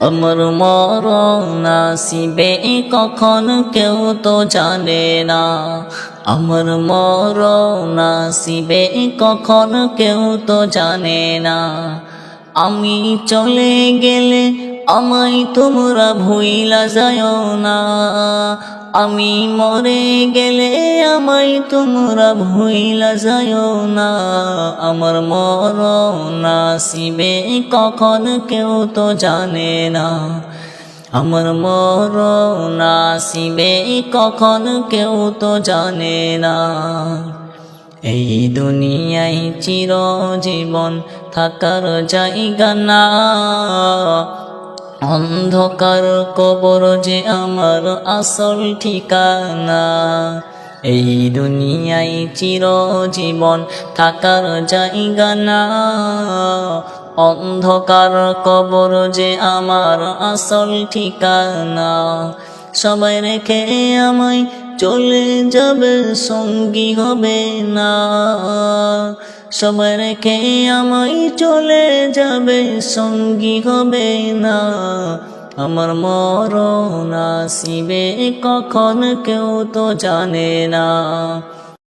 আমার মরণ নাসিবে কখন কেউ তো জানে না। আমার মরণ নাসিবে কখন কেউ তো জানে না। আমি চলে গেলে আমায় তোমরা ভুইলা যায় না। আমি মরে গেলে আমায় তোমরা ভুইলা যায় না। আমার মরণ আসিবে কখন কেউ তো জানে না। আমার মরণ আসিবে কখন কেউ তো জানে না। এই দুনিয়ায় চিরজীবন থাকার জায়গা না। অন্ধকার কবর যে আমার আসল ঠিকানা। এই দুনিয়ায় চিরজীবন থাকার জায়গা না। অন্ধকার কবর যে আমার আসল ঠিকানা। সবাই রেখে আমায় চলে যাবে, সঙ্গী হবে না। সবাই রেখে আমায় চলে যাবে, সঙ্গী হবে না। আমার মরণ আসিবে কখন কেউ তো জানে না।